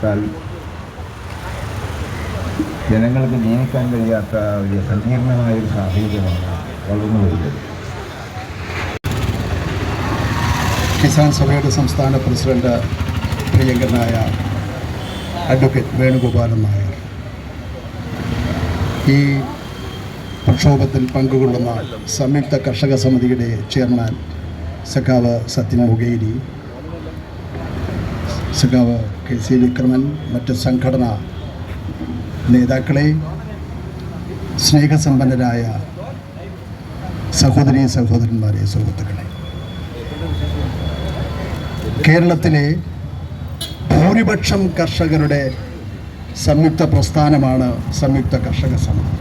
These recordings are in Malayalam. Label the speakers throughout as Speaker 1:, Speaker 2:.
Speaker 1: ആക്രമണത്താൽ ജനങ്ങൾക്ക് ജീവിക്കാൻ കഴിയാത്ത വലിയ സങ്കീർണമായ ഒരു സാഹചര്യമാണ് വളർന്നു വരുന്നത്
Speaker 2: കിസാൻ സഭയുടെ സംസ്ഥാന പ്രസിഡന്റ് പ്രിയങ്കരനായ അഡ്വക്കേറ്റ് വേണുഗോപാലൻ നായർ ഈ പ്രക്ഷോഭത്തിൽ പങ്കുകൊള്ളുന്ന സംയുക്ത കർഷക സമിതിയുടെ ചെയർമാൻ സഖാവ് സത്യൻ മുഖേരി സഖാവ് കെ സി വിക്രമൻ മറ്റ് സംഘടനാ നേതാക്കളെ സ്നേഹസമ്പന്നരായ സഹോദരി സഹോദരന്മാരെ സുഹൃത്തുക്കളെ. കേരളത്തിലെ ഭൂരിപക്ഷം കർഷകരുടെ സംയുക്ത പ്രസ്ഥാനമാണ് സംയുക്ത കർഷക സമരം.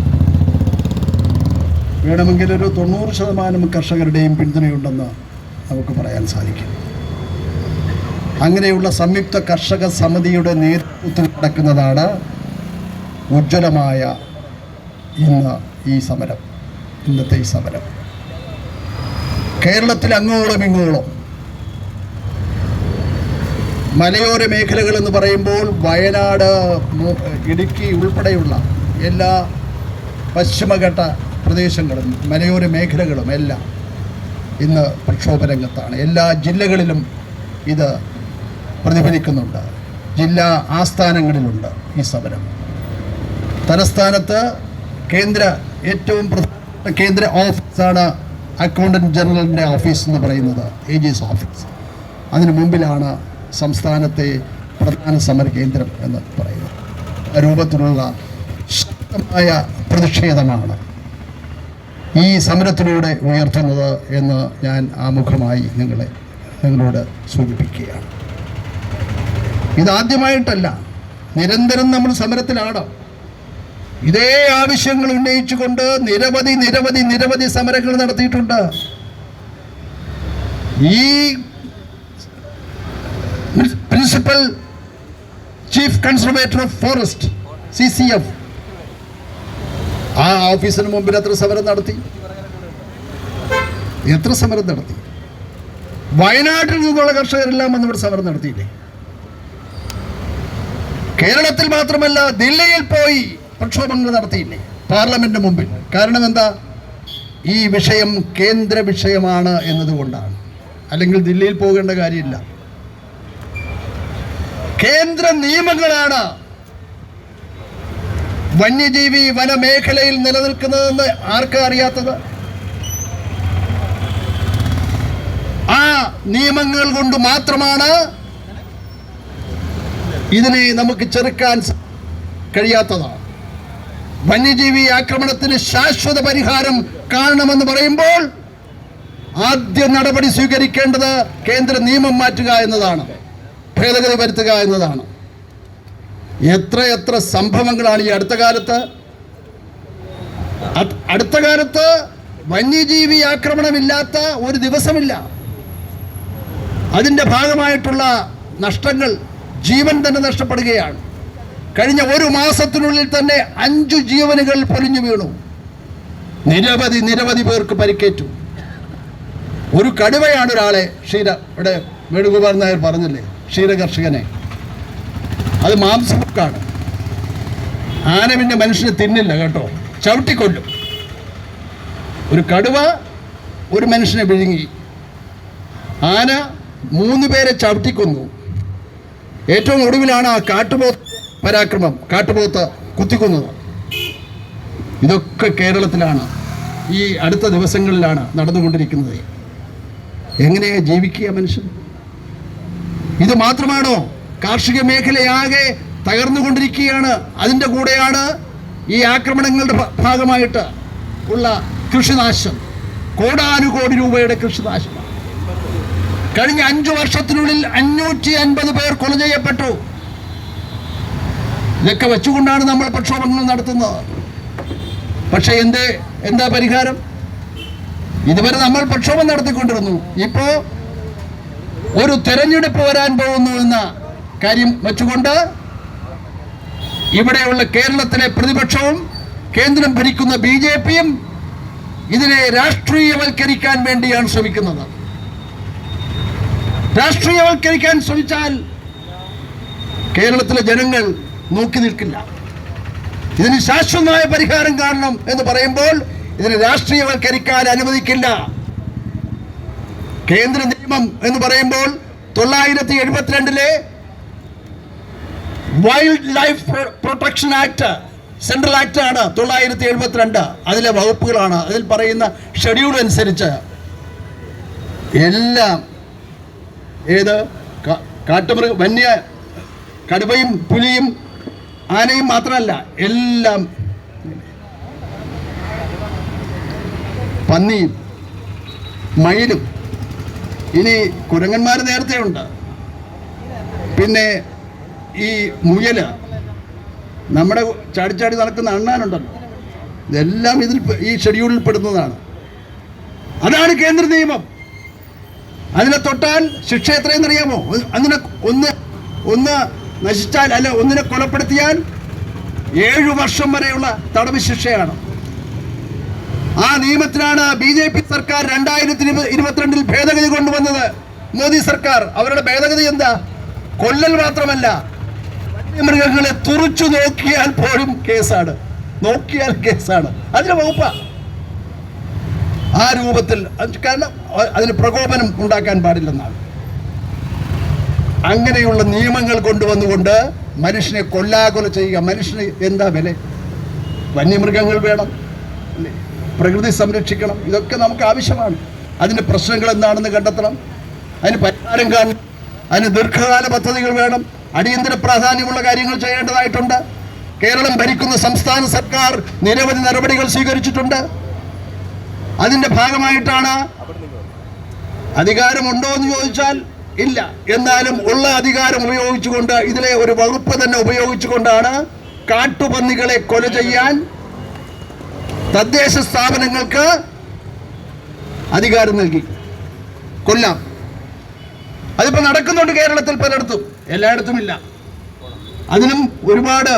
Speaker 2: വേണമെങ്കിൽ ഒരു തൊണ്ണൂറ് ശതമാനം കർഷകരുടെയും പിന്തുണയുണ്ടെന്ന് നമുക്ക് പറയാൻ സാധിക്കും. അങ്ങനെയുള്ള സംയുക്ത കർഷക സമിതിയുടെ നേതൃത്വത്തിൽ നടക്കുന്നതാണ് ഉജ്ജ്വലമായ ഇന്ന് ഈ സമരം ഇന്നത്തെ ഈ സമരം. കേരളത്തിൽ അങ്ങോളം ഇങ്ങോളം മലയോര മേഖലകൾ എന്ന് പറയുമ്പോൾ വയനാട് ഇടുക്കി ഉൾപ്പെടെയുള്ള എല്ലാ പശ്ചിമഘട്ട പ്രദേശങ്ങളും മലയോര മേഖലകളും എല്ലാം ഇന്ന് പ്രക്ഷോഭ രംഗത്താണ്. എല്ലാ ജില്ലകളിലും ഇത് പ്രതിഫലിക്കുന്നുണ്ട്. ജില്ലാ ആസ്ഥാനങ്ങളിലുണ്ട് ഈ സമരം. തലസ്ഥാനത്ത് കേന്ദ്ര ഏറ്റവും പ്രധാനപ്പെട്ട കേന്ദ്ര ഓഫീസാണ് അക്കൗണ്ടന്റ് ജനറലിന്റെ ഓഫീസ് എന്ന് പറയുന്നത് എ ജി എസ് ഓഫീസ്. അതിന് മുമ്പിലാണ് സംസ്ഥാനത്തെ പ്രധാന സമര കേന്ദ്രം എന്ന് പറയുന്നത്. രൂപത്തിലുള്ള ശക്തമായ പ്രതിഷേധമാണ് ഈ സമരത്തിലൂടെ ഉയർത്തുന്നത് എന്ന് ഞാൻ ആമുഖമായി നിങ്ങളെ നിങ്ങളോട് സൂചിപ്പിക്കുകയാണ്. ഇതാദ്യമായിട്ടല്ല. നിരന്തരം നമ്മൾ സമരത്തിലാണ്? ഇതേ ആവശ്യങ്ങൾ ഉന്നയിച്ചുകൊണ്ട് നിരവധി നിരവധി നിരവധി സമരങ്ങൾ നടത്തിയിട്ടുണ്ട്. ഈ principal chief conservator of forest C C F ആ ഓഫീസിന് മുമ്പിൽ എത്ര സമരം നടത്തി? എത്ര സമരം നടത്തി? വയനാട്ടിൽ നിന്നുള്ള കർഷകരെല്ലാം വന്നിവിടെ സമരം നടത്തിയില്ലേ? കേരളത്തിൽ മാത്രമല്ല ദില്ലിയിൽ പോയി പ്രക്ഷോഭങ്ങൾ നടത്തിയില്ലേ? പാർലമെന്റ് മുമ്പിൽ. കാരണം എന്താ? ഈ വിഷയം കേന്ദ്ര വിഷയമാണ് എന്നതുകൊണ്ടാണ്. അല്ലെങ്കിൽ ദില്ലിയിൽ പോകേണ്ട കാര്യമില്ല. കേന്ദ്ര നിയമങ്ങളാണ് വന്യജീവി വനമേഖലയിൽ നിലനിൽക്കുന്നതെന്ന് ആർക്കാ അറിയാത്തത്? ആ നിയമങ്ങൾ കൊണ്ട് മാത്രമാണ് ഇതിനെ നമുക്ക് ചെറുക്കാൻ കഴിയാത്തതാണ് വന്യജീവി ആക്രമണത്തിന് ശാശ്വത പരിഹാരം കാണണമെന്ന് പറയുമ്പോൾ ആദ്യ നടപടി സ്വീകരിക്കേണ്ടത് കേന്ദ്ര നിയമം മാറ്റുക എന്നതാണ്. ഭേദഗതി വരുത്തുക എന്നതാണ്. എത്ര എത്ര സംഭവങ്ങളാണ് ഈ അടുത്ത കാലത്ത്? അടുത്ത കാലത്ത് വന്യജീവി ആക്രമണമില്ലാത്ത ഒരു ദിവസമില്ല. അതിന്റെ ഭാഗമായിട്ടുള്ള നഷ്ടങ്ങൾ ജീവൻ തന്നെ നഷ്ടപ്പെടുകയാണ്. കഴിഞ്ഞ ഒരു മാസത്തിനുള്ളിൽ തന്നെ അഞ്ചു ജീവനുകൾ പൊലിഞ്ഞു വീണു. നിരവധി നിരവധി പേർക്ക് പരിക്കേറ്റു. ഒരു കടുവയാണ് ഒരാളെ ക്ഷീര ഇവിടെ വേണുഗോപാൽ നായർ പറഞ്ഞില്ലേ ക്ഷീരകർഷകനെ. അത് മാംസമുക്കാണ്. ആന പിന്നെ മനുഷ്യനെ തിന്നില്ല കേട്ടോ. ചവിട്ടിക്കൊല്ലും. ഒരു കടുവ ഒരു മനുഷ്യനെ വിഴുങ്ങി. ആന മൂന്ന് പേരെ ചവിട്ടിക്കൊന്നു. ഏറ്റവും ഒടുവിലാണ് ആ കാട്ടുപോത്ത് പരാക്രമം കാട്ടുപോത്ത് കുത്തിക്കുന്നത്. ഇതൊക്കെ കേരളത്തിലാണ് ഈ അടുത്ത ദിവസങ്ങളിലാണ് നടന്നുകൊണ്ടിരിക്കുന്നത്. എങ്ങനെയാണ് ജീവിക്കുക മനുഷ്യൻ? ഇത് മാത്രമാണോ? കാർഷിക മേഖലയാകെ തകർന്നുകൊണ്ടിരിക്കുകയാണ്. അതിന്റെ കൂടെയാണ് ഈ ആക്രമണങ്ങളുടെ ഭാഗമായിട്ട് ഉള്ള കൃഷിനാശം. കോടാനുകോടി രൂപയുടെ കൃഷിനാശമാണ്. കഴിഞ്ഞ അഞ്ചു വർഷത്തിനുള്ളിൽ അഞ്ഞൂറ്റി അൻപത് പേർ കൊല ചെയ്യപ്പെട്ടു. ഇതൊക്കെ വെച്ചുകൊണ്ടാണ് നമ്മൾ പ്രക്ഷോഭങ്ങൾ നടത്തുന്നത്. പക്ഷേ എന്ത് എന്താ പരിഹാരം? ഇതുവരെ നമ്മൾ പ്രക്ഷോഭം നടത്തിക്കൊണ്ടിരുന്നു. ഇപ്പോ ഒരു തെരഞ്ഞെടുപ്പ് വരാൻ പോകുന്നു എന്ന കാര്യം വെച്ചുകൊണ്ട് ഇവിടെയുള്ള കേരളത്തിലെ പ്രതിപക്ഷവും കേന്ദ്രം ഭരിക്കുന്ന ബി ജെ പിയും ഇതിനെ രാഷ്ട്രീയവൽക്കരിക്കാൻ വേണ്ടിയാണ് ശ്രമിക്കുന്നത്. രാഷ്ട്രീയവൽക്കരിക്കാൻ ശ്രമിച്ചാൽ കേരളത്തിലെ ജനങ്ങൾ നോക്കി നിൽക്കില്ല. ഇതിന് ശാശ്വതമായ പരിഹാരം കാണണം എന്ന് പറയുമ്പോൾ ഇതിനെ രാഷ്ട്രീയവൽക്കരിക്കാൻ അനുവദിക്കില്ല. കേന്ദ്ര നിയമം എന്ന് പറയുമ്പോൾ തൊള്ളായിരത്തി എഴുപത്തിരണ്ടിലെ wildlife protection act central act ആണ് തൊള്ളായിരത്തി എഴുപത്തിരണ്ട് അതിലെ വകുപ്പുകളാണ്. അതിൽ പറയുന്ന ഷെഡ്യൂൾ അനുസരിച്ച് എല്ലാം ഏത്? കാട്ടുമൃഗ വന്യ കടുവയും പുലിയും ആനയും മാത്രമല്ല എല്ലാം പന്നിയും മയിലും. ഇനി കുരങ്ങന്മാർ നേരത്തെ ഉണ്ട് പിന്നെ ഈ മുയൽ നമ്മുടെ ചാടിച്ചാടി നടക്കുന്ന അണ്ണാനുണ്ടല്ലോ. ഇതെല്ലാം ഇതിൽ ഈ ഷെഡ്യൂളിൽ പെടുന്നതാണ്. അതാണ് കേന്ദ്ര നിയമം. അതിനെ തൊട്ടാൽ ശിക്ഷ എത്രയെന്ന് അറിയാമോ ഒന്ന് അതിനെ ഒന്ന് ഒന്ന് നശിച്ചാൽ അല്ല ഒന്നിനെ കൊലപ്പെടുത്തിയാൽ ഏഴു വർഷം വരെയുള്ള തടവ് ശിക്ഷയാണ്. ആ നിയമത്തിനാണ് ബി ജെ പി സർക്കാർ രണ്ടായിരത്തി ഇരുപ- ഇരുപത്തിരണ്ടിൽ ഭേദഗതി കൊണ്ടുവന്നത്. മോദി സർക്കാർ അവരുടെ ഭേദഗതി എന്താ? കൊല്ലൽ മാത്രമല്ല മൃഗങ്ങളെ തുറച്ചു നോക്കിയാൽ പോലും കേസാണ്. നോക്കിയാൽ കേസാണ്. അതിന് വകുപ്പാ ആ രൂപത്തിൽ കാരണം അതിന് പ്രകോപനം ഉണ്ടാക്കാൻ പാടില്ലെന്നാണ്. അങ്ങനെയുള്ള നിയമങ്ങൾ കൊണ്ടുവന്നുകൊണ്ട് മനുഷ്യനെ കൊല്ലാകൊല ചെയ്യുക. മനുഷ്യന് എന്താ വില? വന്യമൃഗങ്ങൾ വേണം. പ്രകൃതി സംരക്ഷിക്കണം. ഇതൊക്കെ നമുക്ക് ആവശ്യമാണ്. അതിന്റെ പ്രശ്നങ്ങൾ എന്താണെന്ന് കണ്ടെത്തണം. അതിന് പരിഹാരം കാണണം. അതിന് ദീർഘകാല പദ്ധതികൾ വേണം. അടിയന്തര പ്രാധാന്യമുള്ള കാര്യങ്ങൾ ചെയ്യേണ്ടതായിട്ടുണ്ട്. കേരളം ഭരിക്കുന്ന സംസ്ഥാന സർക്കാർ നിരവധി നടപടികൾ സ്വീകരിച്ചിട്ടുണ്ട്. അതിന്റെ ഭാഗമായിട്ടാണ് അധികാരമുണ്ടോ എന്ന് ചോദിച്ചാൽ ഇല്ല. എന്നാലും ഉള്ള അധികാരം ഉപയോഗിച്ചുകൊണ്ട് ഇതിലെ ഒരു വകുപ്പ് തന്നെ ഉപയോഗിച്ചുകൊണ്ടാണ് കാട്ടുപന്നികളെ കൊല ചെയ്യാൻ തദ്ദേശ സ്ഥാപനങ്ങൾക്ക് അധികാരം നൽകി. കൊല്ലാം. അതിപ്പോൾ നടക്കുന്നുണ്ട് കേരളത്തിൽ പലയിടത്തും. എല്ലായിടത്തും ഇല്ല. അതിനും ഒരുപാട്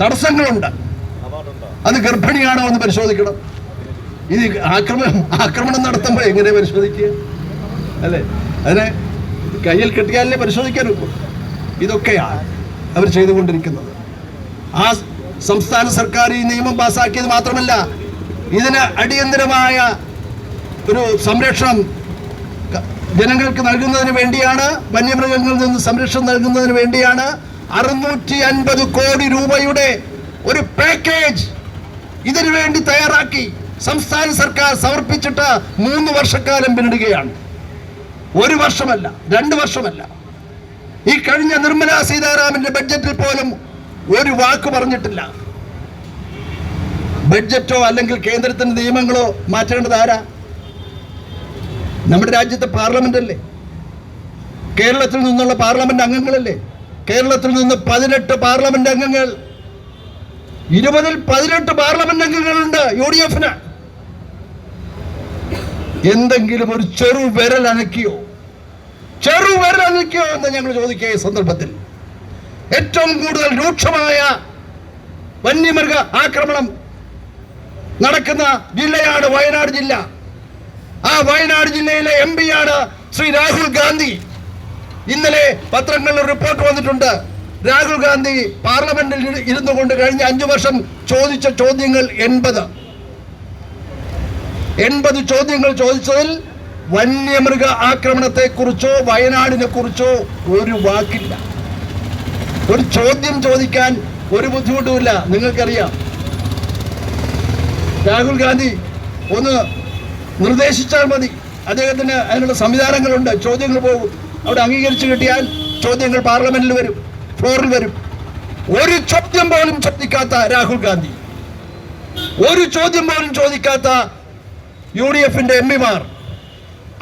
Speaker 2: തടസ്സങ്ങളുണ്ട്. അത് ഗർഭിണിയാണോ എന്ന് പരിശോധിക്കണം. ഇത് ആക്രമണം ആക്രമണം നടത്തുമ്പോൾ എങ്ങനെ പരിശോധിക്കുക? അല്ലേ? അതിനെ കയ്യിൽ കിട്ടിയാലേ പരിശോധിക്കാൻ ഒക്കൂ ഇതൊക്കെയാണ് അവർ ചെയ്തുകൊണ്ടിരിക്കുന്നത്. ആ സംസ്ഥാന സർക്കാർ ഈ നിയമം പാസ്സാക്കിയത് മാത്രമല്ല ഇതിന് അടിയന്തരമായ ഒരു സംരക്ഷണം ജനങ്ങൾക്ക് നൽകുന്നതിന് വേണ്ടിയാണ് വന്യമൃഗങ്ങളിൽ നിന്ന് സംരക്ഷണം നൽകുന്നതിന് വേണ്ടിയാണ് അറുന്നൂറ്റി അൻപത് കോടി രൂപയുടെ ഒരു പാക്കേജ് ഇതിനു വേണ്ടി തയ്യാറാക്കി. സംസ്ഥാന സർക്കാർ സമർപ്പിച്ചിട്ട് മൂന്ന് വർഷക്കാലം പിന്നിടുകയാണ്. ഒരു വർഷമല്ല രണ്ട് വർഷമല്ല. ഈ കഴിഞ്ഞ നിർമ്മലാ സീതാരാമന്റെ ബഡ്ജറ്റിൽ പോലും ഒരു വാക്ക് പറഞ്ഞിട്ടില്ല. ബഡ്ജറ്റോ അല്ലെങ്കിൽ കേന്ദ്രത്തിന്റെ നിയമങ്ങളോ മാറ്റേണ്ടത് ആരാ? നമ്മുടെ രാജ്യത്തെ പാർലമെന്റ് അല്ലേ കേരളത്തിൽ നിന്നുള്ള പാർലമെന്റ് അംഗങ്ങളല്ലേ? കേരളത്തിൽ നിന്ന് പതിനെട്ട് പാർലമെന്റ് അംഗങ്ങൾ. ഇരുപതിൽ പതിനെട്ട് പാർലമെന്റ് അംഗങ്ങളുണ്ട് യു ഡി എഫിന്. എന്തെങ്കിലും ഒരു ചെറു വിരൽ അനക്കിയോ? ചെറു വിരൽ അനക്കിയോ എന്ന് ഞങ്ങൾ ചോദിക്കുക ഈ സന്ദർഭത്തിൽ. ഏറ്റവും കൂടുതൽ രൂക്ഷമായ വന്യമൃഗ ആക്രമണം നടക്കുന്ന ജില്ലയാണ് വയനാട് ജില്ല. ആ വയനാട് ജില്ലയിലെ എം പിയാണ് ശ്രീ രാഹുൽ ഗാന്ധി. ഇന്നലെ പത്രങ്ങളിൽ റിപ്പോർട്ട് വന്നിട്ടുണ്ട്. രാഹുൽ ഗാന്ധി പാർലമെന്റിൽ ഇരുന്നു കൊണ്ട് കഴിഞ്ഞ അഞ്ചു വർഷം ചോദിച്ച ചോദ്യങ്ങൾ എൺപത്. എൺപത് ചോദ്യങ്ങൾ ചോദിച്ചതിൽ വന്യമൃഗ ആക്രമണത്തെ കുറിച്ചോ വയനാടിനെ കുറിച്ചോ ഒരു വാക്കില്ല. ഒരു ചോദ്യം ചോദിക്കാൻ ഒരു ബുദ്ധിമുട്ടുമില്ല നിങ്ങൾക്കറിയാം. രാഹുൽ ഗാന്ധി ഒന്ന് നിർദ്ദേശിച്ചാൽ മതി. അദ്ദേഹത്തിന് അതിനുള്ള സംവിധാനങ്ങളുണ്ട്. ചോദ്യങ്ങൾ പോകും. അവിടെ അംഗീകരിച്ചു കിട്ടിയാൽ ചോദ്യങ്ങൾ പാർലമെന്റിൽ വരും ഫ്ലോറിൽ വരും. ഒരു ചോദ്യം പോലും ചോദിക്കാത്ത രാഹുൽ ഗാന്ധി. ഒരു ചോദ്യം പോലും ചോദിക്കാത്ത യു ഡി എഫിന്റെ എം പിമാർ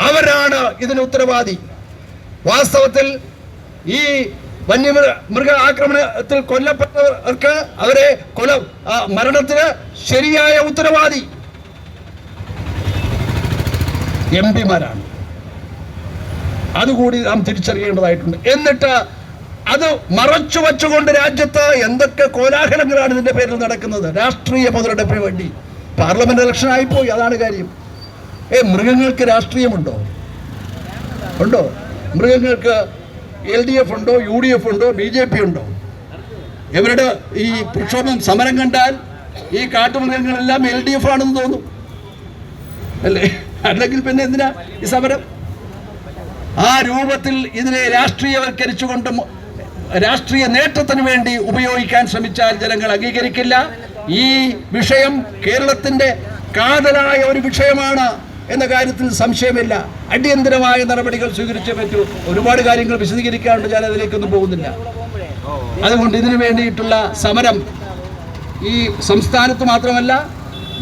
Speaker 2: അവരാണ് ഇതിന് ഉത്തരവാദി. വാസ്തവത്തിൽ ഈ വന്യമൃഗ മൃഗ ആക്രമണത്തിൽ കൊല്ലപ്പെട്ടവർക്ക് അവരെ കൊല മരണത്തിന് ശരിയായ ഉത്തരവാദി. എം പിമാരാണ് അതുകൂടി നാം തിരിച്ചറിയേണ്ടതായിട്ടുണ്ട്. എന്നിട്ട് അത് മറച്ചു വച്ചുകൊണ്ട് രാജ്യത്ത് എന്തൊക്കെ കോലാഹലങ്ങളാണ് ഇതിന്റെ പേരിൽ നടക്കുന്നത്? രാഷ്ട്രീയ മുതലെടുപ്പിന് വേണ്ടി. പാർലമെന്റ് ഇലക്ഷൻ ആയിപ്പോയി അതാണ് കാര്യം. ഏ മൃഗങ്ങൾക്ക് രാഷ്ട്രീയമുണ്ടോ? ഉണ്ടോ? മൃഗങ്ങൾക്ക് എൽ ഡി എഫ് ഉണ്ടോ യു ഡി എഫ് ഉണ്ടോ ബി ജെ പി ഉണ്ടോ? ഇവരുടെ ഈ പ്രക്ഷോഭം സമരം കണ്ടാൽ ഈ കാട്ടുമൃഗങ്ങളെല്ലാം എൽ ഡി എഫ് ആണെന്ന് തോന്നും. അല്ലേ? അല്ലെങ്കിൽ പിന്നെ എന്തിനാ ഈ സമരം? ആ രൂപത്തിൽ ഇതിനെ രാഷ്ട്രീയവൽക്കരിച്ചുകൊണ്ട് രാഷ്ട്രീയ നേട്ടത്തിന് വേണ്ടി ഉപയോഗിക്കാൻ ശ്രമിച്ചാൽ ജനങ്ങൾ അംഗീകരിക്കില്ല. ഈ വിഷയം കേരളത്തിന്റെ കാതലായ ഒരു വിഷയമാണ് എന്ന കാര്യത്തിൽ സംശയമില്ല. അടിയന്തരമായ നടപടികൾ സ്വീകരിച്ചേ പറ്റൂ. ഒരുപാട് കാര്യങ്ങൾ വിശദീകരിക്കാറുണ്ട് ഞാൻ അതിലേക്കൊന്നും പോകുന്നില്ല. അതുകൊണ്ട് ഇതിനു വേണ്ടിയിട്ടുള്ള സമരം ഈ സംസ്ഥാനത്ത് മാത്രമല്ല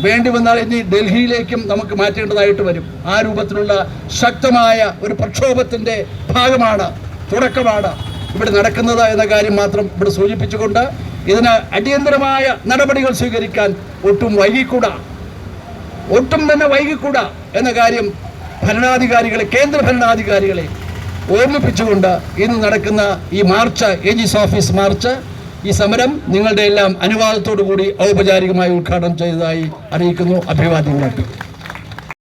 Speaker 2: വേണ്ടി വന്നാൽ ഇനി ഡൽഹിയിലേക്കും നമുക്ക് മാറ്റേണ്ടതായിട്ട് വരും. ആ രൂപത്തിലുള്ള ശക്തമായ ഒരു പ്രക്ഷോഭത്തിന്റെ ഭാഗമാണ് തുടക്കമാണ് ഇവിടെ നടക്കുന്നത് എന്ന കാര്യം മാത്രം ഇവിടെ സൂചിപ്പിച്ചുകൊണ്ട് ഇതിന് അടിയന്തരമായ നടപടികൾ സ്വീകരിക്കാൻ ഒട്ടും വൈകിക്കൂടാ. ഒട്ടും തന്നെ വൈകിക്കൂടാ എന്ന കാര്യം ഭരണാധികാരികളെ കേന്ദ്ര ഭരണാധികാരികളെ ഓർമ്മിപ്പിച്ചുകൊണ്ട് ഇന്ന് നടക്കുന്ന ഈ മാർച്ച് ഏജിസ് ഓഫീസ് മാർച്ച് ഈ സമരം നിങ്ങളുടെ എല്ലാം അനുവാദത്തോടു കൂടി ഔപചാരികമായി ഉദ്ഘാടനം ചെയ്തതായി അറിയിക്കുന്നു. അഭിവാദ്യങ്ങളാക്കി